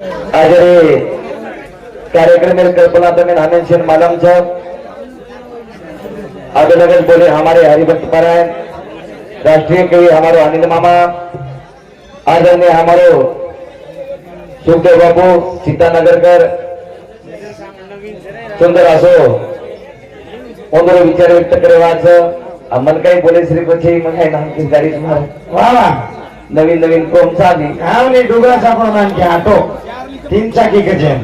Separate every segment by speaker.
Speaker 1: हाजरे कार्यक्रम में कल्पना तमिल आनंद सिंह मालम साहब अगल बोले हमारे हरिभक्त पारायण राष्ट्रीय कवि हमारो अनिल मामा आदरणीय हमारो सुखदेव बाबू सीता नगरकर सुंदर आसो उनको विचार व्यक्त करे वाच का ही बोले श्री પછી મને નામ नाम की મારે
Speaker 2: વાહ वाह।
Speaker 1: नवीन नवीन कोम चाली
Speaker 2: आवनी डुगराचा पण आणखी ऑटो तीन चाकी गजेन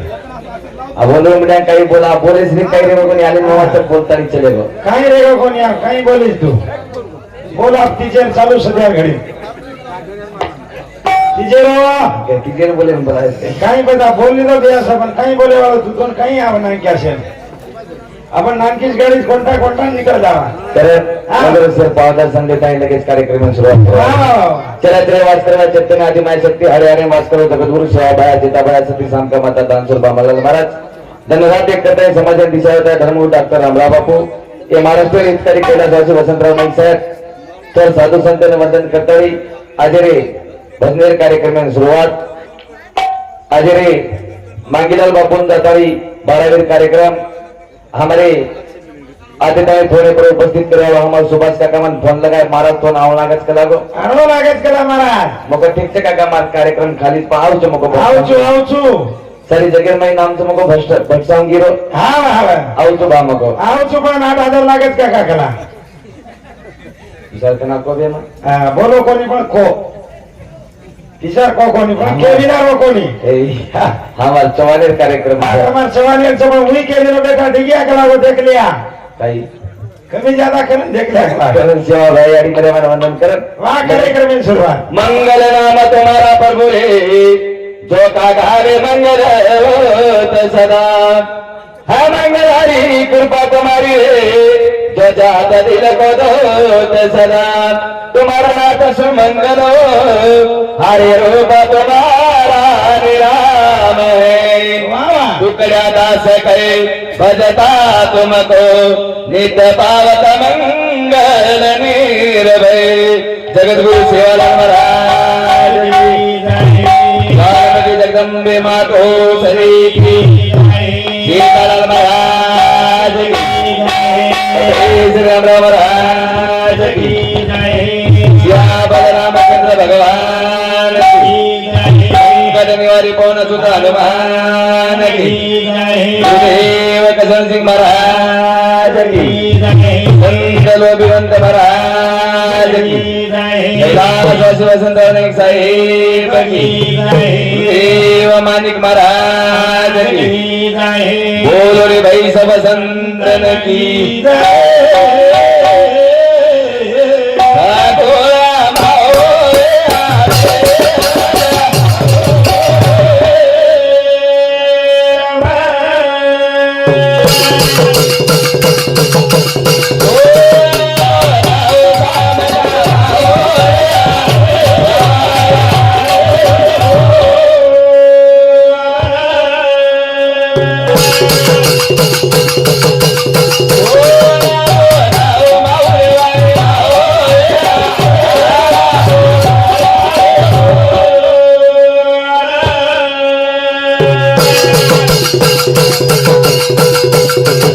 Speaker 1: बोलून म्हणजे काही बोला बोले श्री काही रे कोणी आले वाजता बोलताना चले गो
Speaker 2: काही रे गो कोणी काही बोलीस तू. बोल आप टीचर चालू सध्या घडी. हो.
Speaker 1: किती बोले बोलायचं.
Speaker 2: काही बघा बोलली तर असं पण काही बोले वाला तू कोण काही आपण नानकी असेल. आपण नानकीच गाडीत कोणता कोणता निकल जावा
Speaker 1: तर सर पावदा संदेश आहे लगेच कार्यक्रम सुरुवात करा. चला त्रे वाच करा चैतन्य आदि माय शक्ती हरे हरे वाच करो जगद्गुरु शिवा बाया जिताबाया सती सामका माता दानसुर बाबालाल महाराज. धन्यवाद एक करताय समाजात दिशा होत आहे धर्मगुरु डॉक्टर रामराव बापू. हे महाराष्ट्र हितकारी कैलासवासी वसंतराव नाईक साहेब. तर साधू संतांना वंदन करताळी आजरे भजनेर कार्यक्रमाची सुरुवात. आजरे मांगीलाल बापून जाताळी बारावीर कार्यक्रम. हमारे आदित्य थोड़े पर उपस्थित करे हमारे सुभाष काका मन फोन लगाए महाराज फोन आव लागत कला गो
Speaker 2: आणो लागत कला महाराज।
Speaker 1: मग ठीक से काका मार कार्यक्रम खाली पाहू मग
Speaker 2: आवचू आवचू
Speaker 1: सारी जगह में नाम से मग भस्ट भटसाऊन गिरो
Speaker 2: हा हा
Speaker 1: आवचो बा मग
Speaker 2: आवचू पण आठ हजार लागत का काकला
Speaker 1: विचार कना को बे
Speaker 2: हा, बोलो कोणी पण खो। को कोणी? पण केविनार कोणी?
Speaker 1: हमार चवालेर कार्यक्रम
Speaker 2: एक समोर हुई के दिनो बेटा डिगिया कला वो देख लिया।
Speaker 1: काही
Speaker 2: कमी ज्यादा करून देख लिया
Speaker 1: करण सेवा भाई आणि मला वंदन
Speaker 2: वाह कार्यक्रम शुरुआत
Speaker 1: मंगल नाम तुम्हारा प्रभु रे जो का घारे मंगल सदा. है मंगल हरी कृपा तुम्हारी रे जो जात दिल को सदा तुम्हारा नाथ सुमंगल हरे रूप तुम्हारा निराम है
Speaker 2: वाह
Speaker 1: दास करे भजता तुमको नित पावत मंगल निर्भय जगद्गुरु सेवालाल महाराज की पार्वती जगदम्बे मातो सरी बलराम श्री राम राम महाराज की श्या बलरामचंद्र भगवान की निवारी पवन सुत हनुमान की गुरुदेव कसन सिंह महाराज की संत लोभिवंत महाराज की वसंत अनेक साहेब की गुरुदेव मानिक महाराज की बोलो रे भाई सब संतन की साधो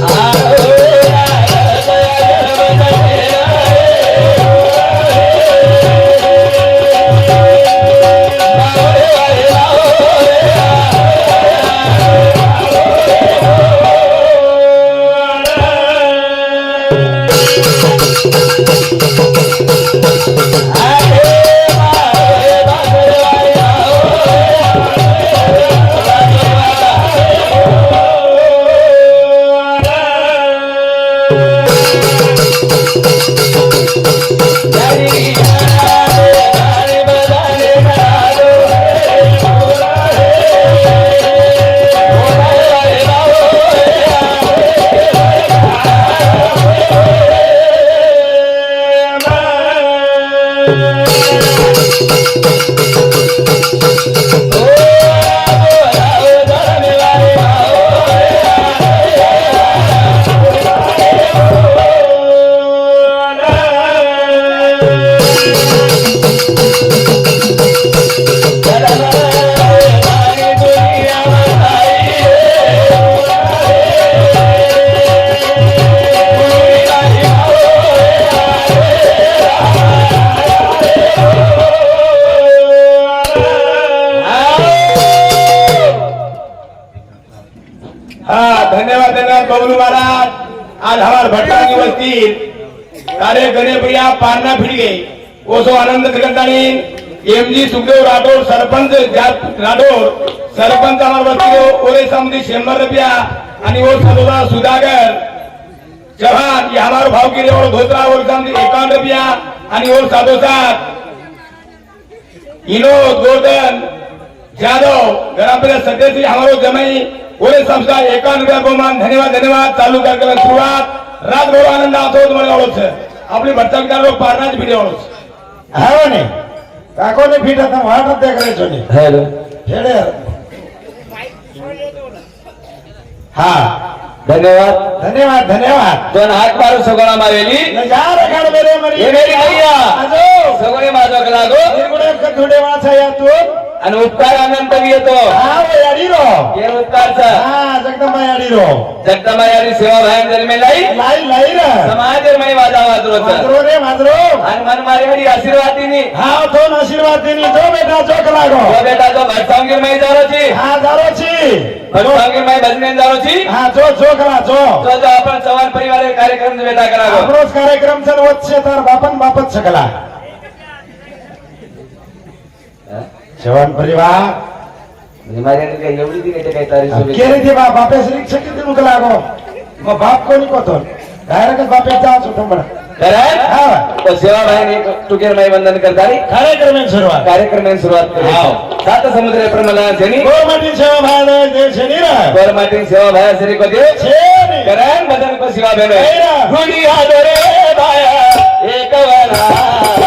Speaker 3: ஆ Thank you. आनंद खगतानी एमजी सुखदेव राठोड सरपंच राठोड सरपंच ओरे समिती शंभर रुपया आणि ओ सदोदा सुधाकर चव्हाण ये हमारो भाव की और धोत्रा और समिती एकावन्न रुपया आणि और साधोसात. विनोद गोर्धन जाधव ग्रामपंचायत सदस्य हमारो जमाई ओरे संस्था एकावन्न रुपया बहुमान धन्यवाद धन्यवाद. चालू कार्यक्रम सुरुवात. रात भर आनंद असो तुम्हाला ओळख आपली भट्टांकार पारणाची भिडी ओळख
Speaker 2: હા ને કાકોને ફીટ હતા વાટ જ કરે છો ને
Speaker 1: हॅलो
Speaker 2: છેડે હા
Speaker 1: धन्यवाद
Speaker 2: ધન્યવાદ ધન્યવાદ
Speaker 1: दोन हात मारून सगळा मावेली
Speaker 2: જા રખાડ મેરે મરી
Speaker 1: ये मेरी मैया
Speaker 2: आजो
Speaker 1: सगळे माझा लागो
Speaker 2: निर्गुणे थोडे वाचा या तू
Speaker 1: आणि उपकार आनंद येतो.
Speaker 2: ये जगदंबा याडी
Speaker 1: जगदंबा याडी सेवा भायन जन्मे
Speaker 2: लाई. लाई लाई रा.
Speaker 1: समाज मय
Speaker 2: वाजरो रे वाजरो
Speaker 1: आणि मन
Speaker 2: हा दोन जो बेटा जो कलागो
Speaker 1: जो बेटा जो मय
Speaker 2: हा
Speaker 1: आपण चव्हाण परिवार कार्यक्रम
Speaker 2: कार्यक्रम बापन बापत सकला. જવાન પરિવાર કેરીથી બા બાપે શ્રી શક્તિ નું કલાકો. બાપ કોની કોતો ડાયરેક્ટ બાપે જા છો તમારા.
Speaker 1: તો સેવાભાઈ ટુકેરભાઈ વંદન
Speaker 2: કરતાની કાર્યક્રમની શરૂઆત.
Speaker 1: કાર્યક્રમની શરૂઆત કરી સાત સમુદ્ર પ્રમલા જેની
Speaker 2: ગોરમાટી સેવાભાઈ જે છે ની રા
Speaker 1: ગોરમાટી સેવાભાઈ શ્રી કો જે
Speaker 2: છે કરણ મદન
Speaker 1: કો સેવાભાઈ રે ગુડી
Speaker 2: આદરે ભાયા
Speaker 1: એક વરા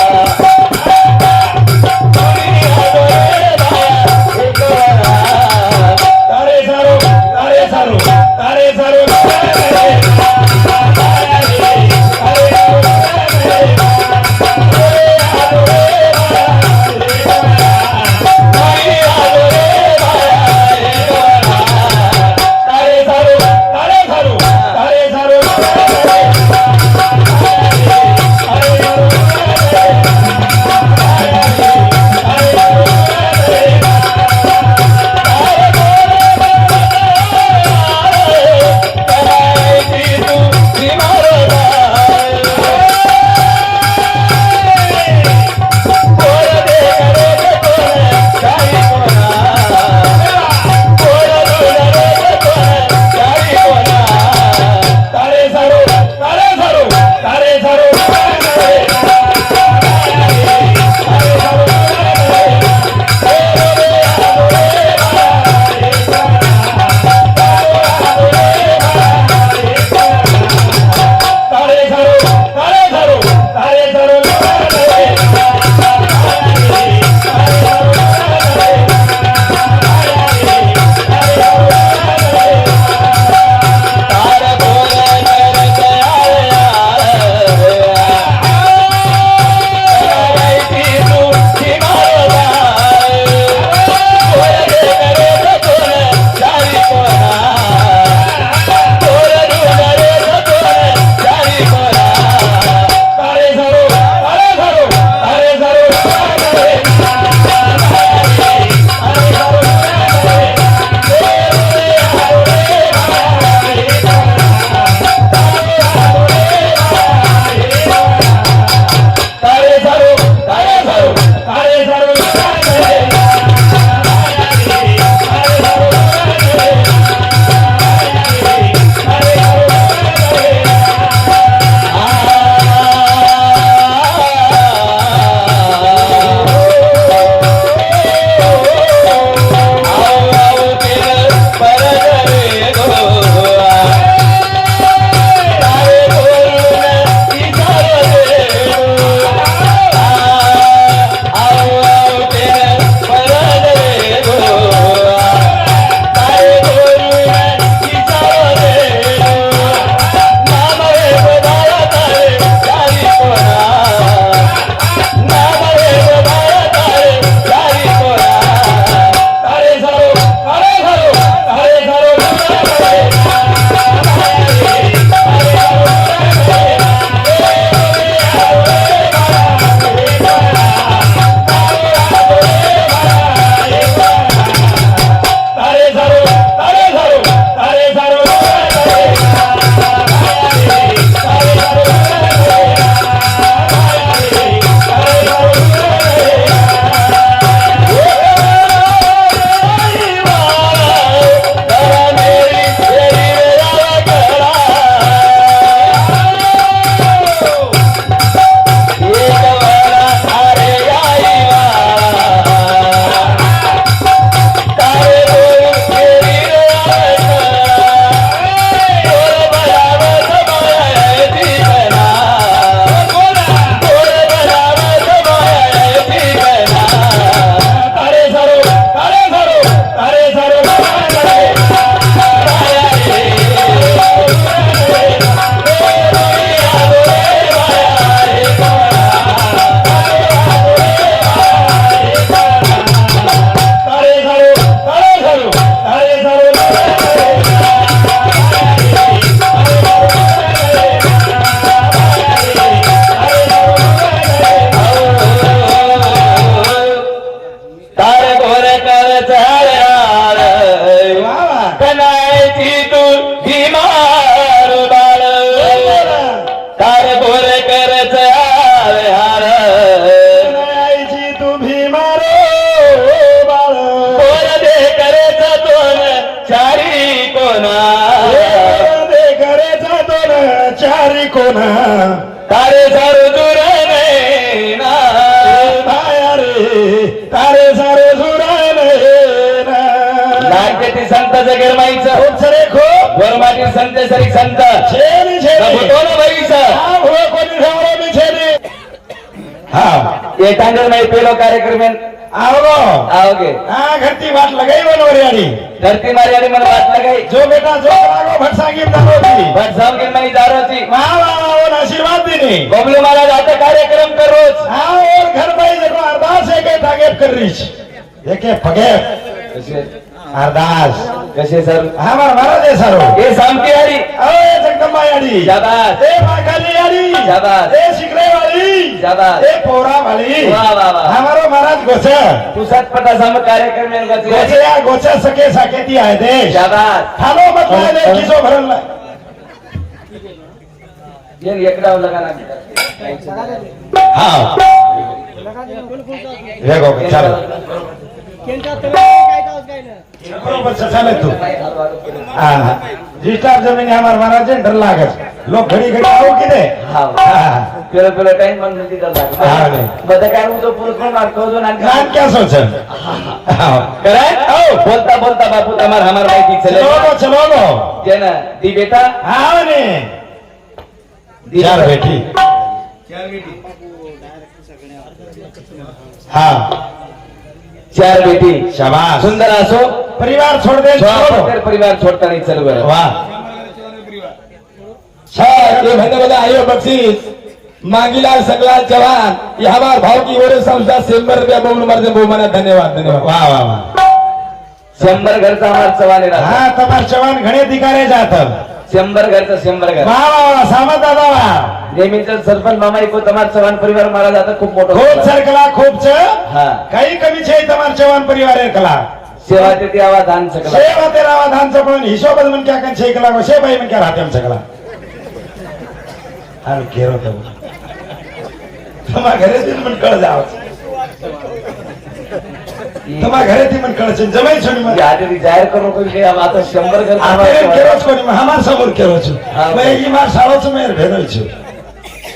Speaker 2: हा
Speaker 1: एकांगर माई पेलो कार्यक्रम
Speaker 2: आवो
Speaker 1: आओगे
Speaker 2: हा घरती वाट लगाई बनवर यारी
Speaker 1: धरती मारी आणि मला वाटलं काही
Speaker 2: जो बेटा जो लागो भट सांगीत दाखवती
Speaker 1: बट जाऊन गेली नाही दारोची
Speaker 2: वा वा वा वा, आशीर्वाद दिनी
Speaker 1: बबलू महाराज आता कार्यक्रम कर रोज
Speaker 2: हा और घर बाई देखो अरदास एक फगे
Speaker 1: कसे सर?
Speaker 2: हा मार महाराज आहे सारो.
Speaker 1: हे सामके हरी
Speaker 2: अरे जगदंबा याडी
Speaker 1: शाबास
Speaker 2: ए माकाली याडी
Speaker 1: शाबास.
Speaker 2: ए शिकरे वाली
Speaker 1: शाबास.
Speaker 2: ए पोरा वाली
Speaker 1: वा, वा, वा.
Speaker 2: हमारो महाराज गोचा
Speaker 1: तू सतपटा साम कार्यक्रम में गती
Speaker 2: गोचे या गोचा सके साकेती आहे देश.
Speaker 1: शाबास
Speaker 2: थालो मत लाले किसो भरल.
Speaker 1: ये एकडाव लगा ना.
Speaker 2: हा. हे गो चल. जिस्टार जमीन हमार महाराज डर लागत लोग घडी घडी आओ की दे
Speaker 1: हा.
Speaker 2: हा.
Speaker 1: पेलो पेलो टाइम मन नदी का
Speaker 2: हा, नाही.
Speaker 1: बता काय तो पुरुष पण मारतो जो नान
Speaker 2: नाम क्या सोच
Speaker 1: कराय ओ बोलता बोलता बापू तमार हमार माहिती चले
Speaker 2: लो
Speaker 1: दी बेटा.
Speaker 2: हाँ ने चार
Speaker 1: बेटा.
Speaker 2: बेटी. हाँ.
Speaker 1: चार बेटी.
Speaker 2: शाबाश
Speaker 1: सुंदर असो.
Speaker 2: परिवार छोड़. दे
Speaker 1: परिवार छोडता नाही चल बरं.
Speaker 2: वाह
Speaker 4: छे धन्यवाद आयो बक्षीस. मांगीला सगळा जवान. ह्यावर भाव की ओरे संस्था शंभर रुपया बघून माझे बहुमानात धन्यवाद धन्यवाद.
Speaker 2: वाह वाह वाह
Speaker 1: शंभर घरचा हमार चव्हाणे
Speaker 2: हाँ तमार जवान घणे दिकारे जात
Speaker 1: शंभर घरचा शंभर घर.
Speaker 2: दादा
Speaker 1: नेहमीच सरपंच मामा को तमार चव्हाण परिवार महाराज आता खूप मोठं
Speaker 2: खूप. सरकला खूप च.
Speaker 1: हा.
Speaker 2: काही कमी छे तमार जवान परिवार कला
Speaker 1: सेवा ते ते आवाज दान सकला
Speaker 2: सेवा तेरा धान पण हिशोबत म्हण क्या कन छे कला शे बाई म्हण क्या राहते सकला अरे केरो तो तुम्हा घरे म्हण कळ जाव. તમારા ઘરેથી મને કળે
Speaker 1: છે જમાઈ છો મને. આજે વિચાર કરો કે આ
Speaker 2: તો કેરો છો ને હમાર સમોર કેરો છો? ઈ માર સાળો છો મેર ભેરો છું.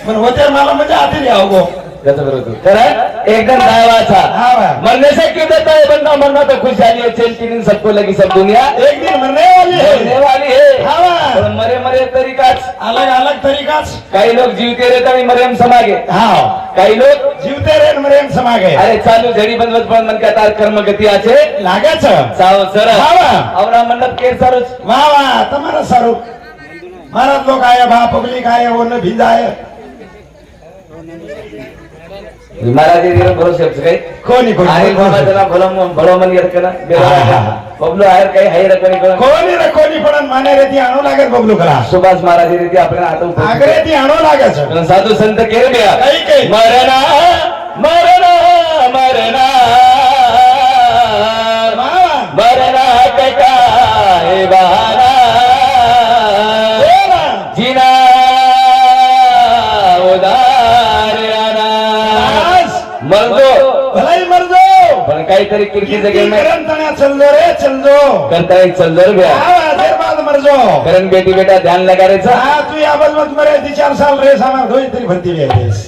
Speaker 2: મને હોટેલ મજા આતી રહે આવો.
Speaker 1: एकदम
Speaker 2: वाह।
Speaker 1: मरने से क्यों देता है बंदा मरना तो खुशहाली है चलती नहीं सबको लगी सब दुनिया.
Speaker 2: एक दिन मरने वाली
Speaker 1: मरने
Speaker 2: है
Speaker 1: वाली है.
Speaker 2: हाँ,
Speaker 1: मरे मरे तरीकाच
Speaker 2: अलग अलग तरीका
Speaker 1: काही लोक जीवते रहता आणि मरेम समागे.
Speaker 2: हाँ.
Speaker 1: काही लोक
Speaker 2: जीवते रे मरे एम समा गए
Speaker 1: अरे चालू झडी बनवत पण मन तार कर्म गती आचे.
Speaker 2: लागे छ
Speaker 1: साव सर.
Speaker 2: हाँ।
Speaker 1: आवरा मंडप केर सारोच
Speaker 2: वाह वाह तुम्हारा सारू महाराज लोग आए बा पब्लिक आए वो न भिजाए
Speaker 1: महाराज काही?
Speaker 2: कोणी
Speaker 1: बाबा त्याला भलो भलो मन येत ना. बबलो आहेर काही? हाय रकणी करून
Speaker 2: कोणी? कोणी पण माने रे ती आणू लागत बबलू
Speaker 1: सुभाष महाराज येते आपल्याला आता उपस्थित
Speaker 2: आगरे ती आणू लागत छ.
Speaker 1: पण साधू संत केर बिया. काहीतरी
Speaker 2: तण्या चल रे चल
Speaker 1: करता एक चल
Speaker 2: हाँ, देर बाद मर
Speaker 1: कारण बेटी बेटा ध्यान लगायचं
Speaker 2: हाँ तू या बस मत मरे ती चार साल रे सामा धोई तरी भरती देश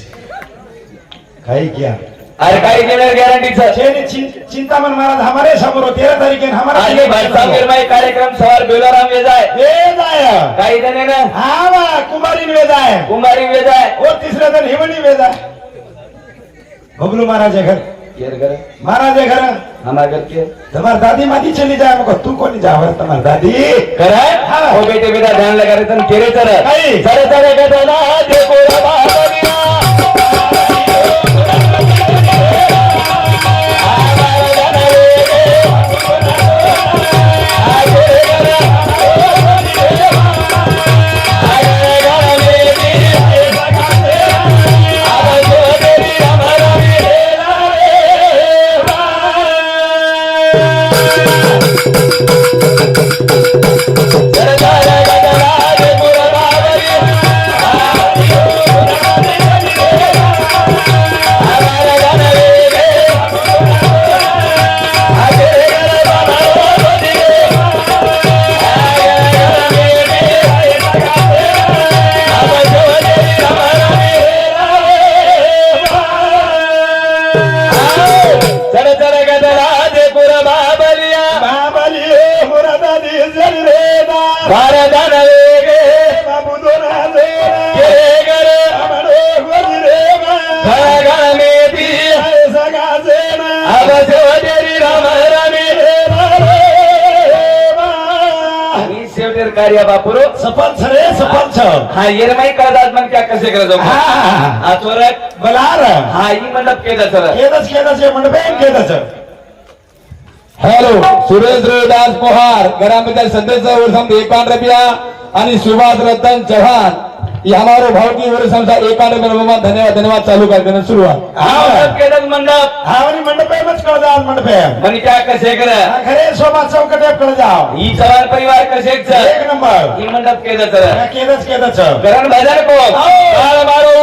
Speaker 2: काही किया
Speaker 1: अरे काही देणार गॅरंटीचं
Speaker 2: छेनी चिं- चिंतामन महाराज हमारे समोर तेरह तारीख है हमारा
Speaker 1: आणि भरता निर्माई कार्यक्रम सवार बेलोराम वेद आहे
Speaker 2: वेद आया
Speaker 1: काही जण आहे ना?
Speaker 2: हाँ वाह कुमारी वेद आए
Speaker 1: कुमारी वेद आहे
Speaker 2: और तीसरे दिन हिमनी वेद आए बबलू महाराज है घर.
Speaker 1: केर कर
Speaker 2: महाराज है घर।
Speaker 1: हमारा घर के
Speaker 2: तुम्हारी दादी मादी चली जाए मको तू कोनी जावर तुम्हारी दादी।
Speaker 1: कराय
Speaker 2: हाँ.
Speaker 1: हो। बेटे बेटा ध्यान लगा रे तन केरे तर
Speaker 2: काही.
Speaker 1: चरे चरे गदना देखो शेवटेर कार्य बापुरो
Speaker 2: सपंच रे सपंच
Speaker 1: हा येरमाई कळदात मग क्या कसे करत
Speaker 2: हा.
Speaker 1: हा चोरक
Speaker 2: बलार.
Speaker 1: हा ही मंडप केलं सर.
Speaker 2: केदच केदच हे मंडपे केदच
Speaker 3: हॅलो सुरेश रोहिदास पोहार घरामध्ये सदस्य वर्षम एकावन्न रुपया आणि सुभाष रतन चव्हाण. ये हमारो भाव की एकावन्न रुपया धन्यवाद धन्यवाद चालू कर देना शुरुआत।
Speaker 1: मंडप केलं मंडप।
Speaker 2: हा आणि मंडपे मच कळ जा मंडपे।
Speaker 1: मग क्या कसे कर
Speaker 2: खरे शोभा चौकटे कळ जाओ
Speaker 1: ही चव्हाण परिवार कसे
Speaker 2: एक नंबर।
Speaker 1: ही मंडप केलं सर?
Speaker 2: केदच केदच
Speaker 1: करण बाजार को? मारो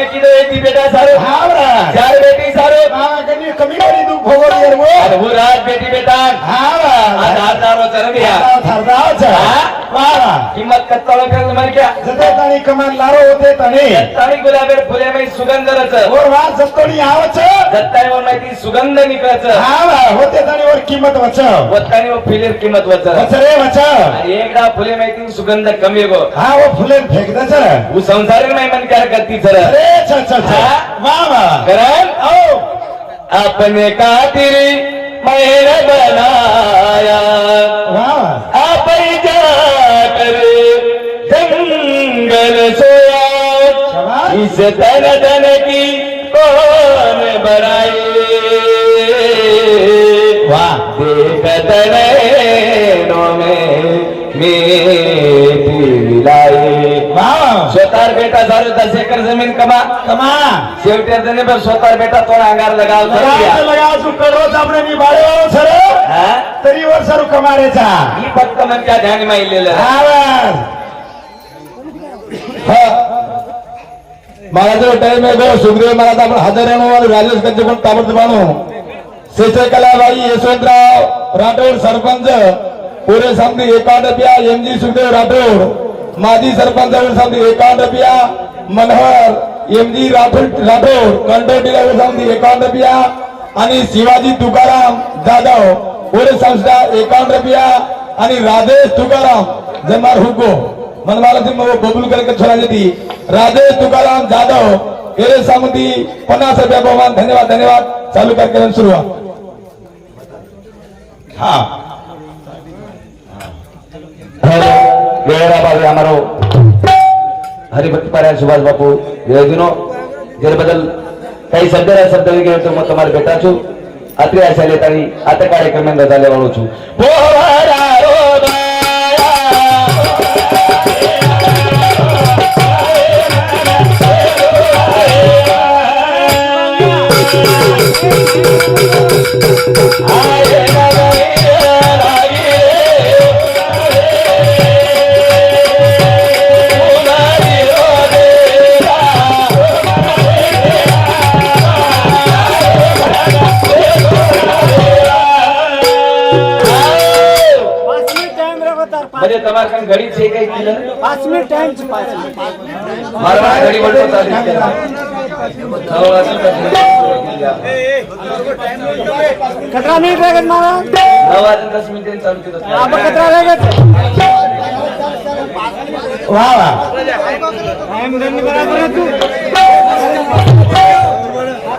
Speaker 2: न
Speaker 1: किलो येते बेटा सारो.
Speaker 2: हावरा
Speaker 1: चार बेटी सारो.
Speaker 2: करी तू भोगोल येर वो
Speaker 1: आज हो रात बेटी बेटा
Speaker 2: हावरा
Speaker 1: आज हजारो चरण घ्या
Speaker 2: थरदावच वारा
Speaker 1: किंमत कत्ताळ कर मर क्या
Speaker 2: जते तणी कमान लारो होते तणी
Speaker 1: ताणी गुलाबेर फुले मै सुगंधरच
Speaker 2: और वार जतोणी आवच
Speaker 1: दत्तानीवर माहिती सुगंध निकळच
Speaker 2: हावरा होते और किंमत वच
Speaker 1: वत्तानी फिलेर किंमत वच
Speaker 2: रे वच
Speaker 1: आणि एकदा फुले माहिती सुगंध कमी गो
Speaker 2: हा वो फुलेन फेकदच
Speaker 1: तू संसारी नाही मन क्या करती सर
Speaker 2: अरे चल चल चल वा वा
Speaker 1: करण
Speaker 2: आओ
Speaker 1: अपने खातिर मैंने बनाया
Speaker 2: वा वा
Speaker 1: आप जाकर जंगल सोया
Speaker 2: शाबाश।
Speaker 1: इस तन तन की कौन बनाई
Speaker 2: वाह।
Speaker 1: देखत नैनों में मेरी विलाई
Speaker 2: वा वा
Speaker 1: स्वतः बेटा झालो दस एकर जमीन कमा।
Speaker 2: कमा।
Speaker 1: शेवटी त्याने पण स्वतः बेटा थोडा अंगार लगाव
Speaker 2: लगाव सुकर रोज आपण मी बाळेवाळो
Speaker 1: सर।
Speaker 2: तरी वर सर कमारेचा
Speaker 1: ही फक्त म्हणजे ध्यान माहिलेलं
Speaker 3: मला जो टाइम आहे बघ सुग्रीव मला तर आपण हजर येणार व्हॅल्यूज त्यांचे पण ताबडतोब आणू. कलाबाई यशवंतराव राठोड सरपंच पुरे सामने एकाडप्या एम जी सुखदेव राठोड. माजी सरपंच समधी एकावन्न रुपया मनोहर एम जी राठोड राठोड कंटोटीला समधी एकावन्न रुपया आणि शिवाजी तुकाराम जाधव पुरे संस्था एकावन्न रुपया आणि राजेश तुकाराम जमार हुको. मनमाला सिंह बबुल करके छोड़ा देती राजेश तुकाराम जाधव एरे सामंती पन्नास रुपया बहुमान धन्यवाद धन्यवाद. चालू कार्यक्रम सुरुवात
Speaker 2: हा.
Speaker 1: વેળા બાબુ અમારો હરિભક્ત પાર્યા સુભાષ બાપુ વિરોધીનો જે બદલ કઈ શબ્દ શબ્દ ગયો તો હું તમારે બેઠા છું અત્રે આશા લેતાની આતે કાર્યક્રમ રજા લેવાનો છું પોહરા તમારે ઘડી છે કઈ કિલો
Speaker 5: પાંચ મિનિટ ટાઈમ છે પાંચ મિનિટ
Speaker 1: મારા ઘડી વળતો
Speaker 5: કટરા નહીં ડ્રેગન મારા
Speaker 1: નવ વાગે દસ મિનિટ ચાલુ
Speaker 2: થયું
Speaker 1: આપણે
Speaker 2: કટરા રહે વાહ
Speaker 1: વાહ
Speaker 2: ટાઈમ ઘરની બરાબર હતું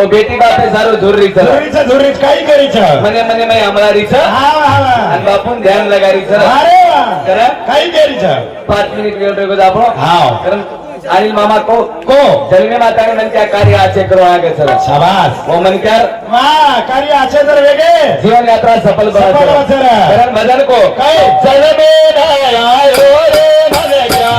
Speaker 1: ओ बेटी बापे सारो झुर्री सर
Speaker 2: झुरीच झुरीच काही करी छ
Speaker 1: मने मने मै आम्हाला रिच
Speaker 2: हा हा.
Speaker 1: आणि बापून ध्यान लगा रिच
Speaker 2: अरे वा
Speaker 1: करा
Speaker 2: काही करी छ
Speaker 1: पाच मिनिट वेळ रेगो आपण
Speaker 2: हाव.
Speaker 1: कारण अनिल मामा को
Speaker 2: को?
Speaker 1: जन्मे माता ने मन क्या कार्य आचे करो आगे सर.
Speaker 2: शाबास.
Speaker 1: वो मन क्या
Speaker 2: वा कार्य आचे तर वेगळे.
Speaker 1: जीवन यात्रा सफल बना
Speaker 2: सफल
Speaker 1: सर.
Speaker 2: बना सर.
Speaker 1: कारण भजन को आयो रे मन क्या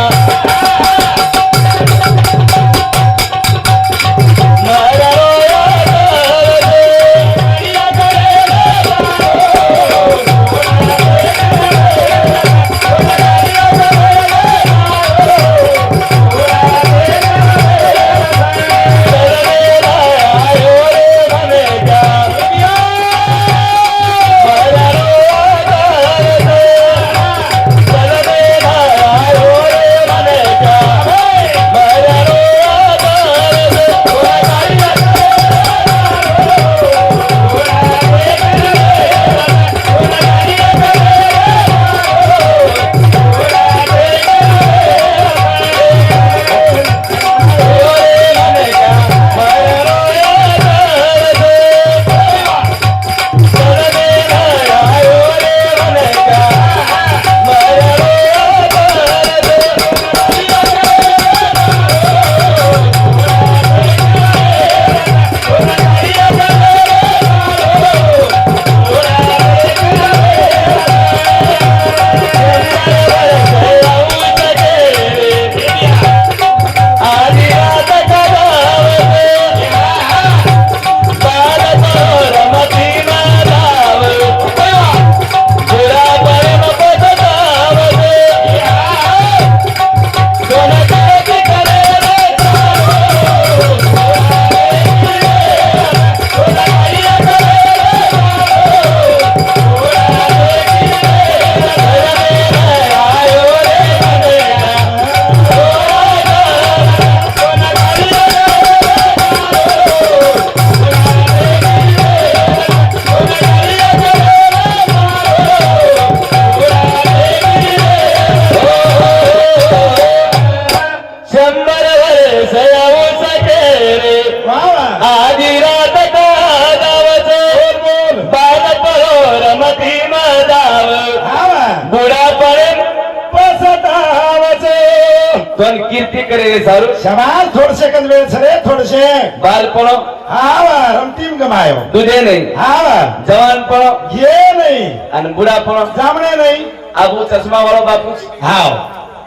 Speaker 1: दुधे नाही.
Speaker 2: हा. वा
Speaker 1: जवानपण
Speaker 2: ये नाही.
Speaker 1: आणि बुडापण
Speaker 2: जामणे नाही.
Speaker 1: आबू चष्मा वाळो बापू.
Speaker 2: हाव.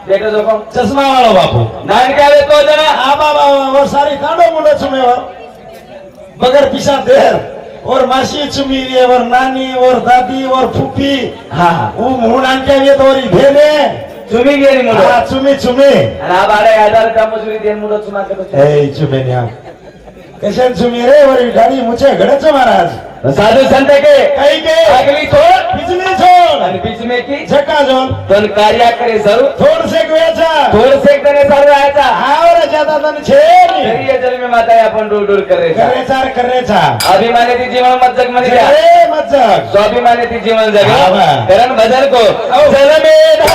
Speaker 1: बेटा जो कोण?
Speaker 2: चष्मा वाळो बापू
Speaker 1: नानकावे तो जरा.
Speaker 2: आ बाबा वर सारी कांडो मुंडो चुमेवर बगर पिसा देर. और मासी चुमी रे और नानी और दादी और फुफी.
Speaker 1: हा.
Speaker 2: उ म्हणून आणख्या येत वरी भेले.
Speaker 1: तुम्ही गेली मुलं.
Speaker 2: हा चुमी चुमी.
Speaker 1: आणि हा बारा हजार का मजुरी देन मुलं तुम्हा करत
Speaker 2: ए चुमे न्या. रे वरी डाळी मुचे घडच महाराज?
Speaker 1: साधू संत के?
Speaker 2: काही के?
Speaker 1: अगली छोड
Speaker 2: बिजली छोड
Speaker 1: आणि बीच में की?
Speaker 2: झका जोन
Speaker 1: पण कार्य करे जरूर.
Speaker 2: थोड से वेचा
Speaker 1: थोड से तने चालू राहायचा
Speaker 2: हावर जाता तन छे
Speaker 1: तरी या जन्मी माता आपण दूर दूर करायचा
Speaker 2: करेचा करेचा
Speaker 1: अभिमाने ती जीवन मत जगमध्ये द्या.
Speaker 2: रे मज्जक.
Speaker 1: स्वाभिमाने ती जीवन जग. कारण भजन को चल मेरा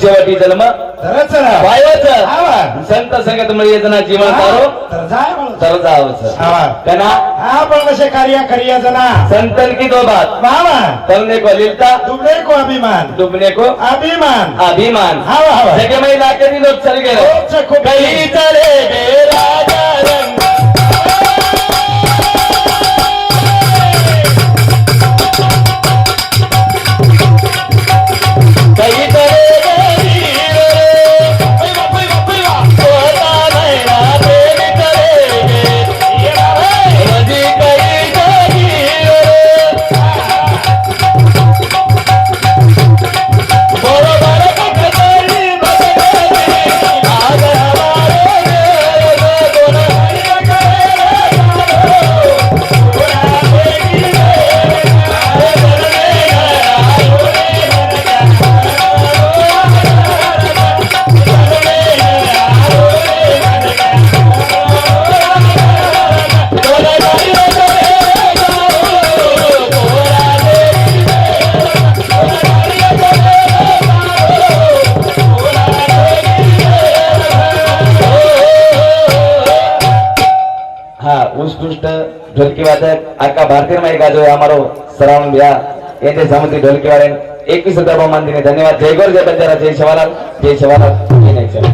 Speaker 1: शेवटी जन्म
Speaker 2: तरच ना
Speaker 1: वायोच
Speaker 2: आवा.
Speaker 1: संत संगत जना जीवन तारो
Speaker 2: तर जाय म्हणून
Speaker 1: तर जावच
Speaker 2: आवा.
Speaker 1: का ना
Speaker 2: हा पण कार्य करिया जना
Speaker 1: संतन की दो बात
Speaker 2: मामा
Speaker 1: करने को लिलता
Speaker 2: को अभिमान
Speaker 1: डुबने को
Speaker 2: अभिमान
Speaker 1: अभिमान
Speaker 2: हवा हवा
Speaker 1: जगे में लाके दी लोग चल गए कहीं चले गए राजा रंग येथे सामुद्री ढोलकीवाड्यान एकवीस रुपया बहुमान दिने धन्यवाद. जय गोर जय बंजारा जय शिवालाल जय शिवालाल.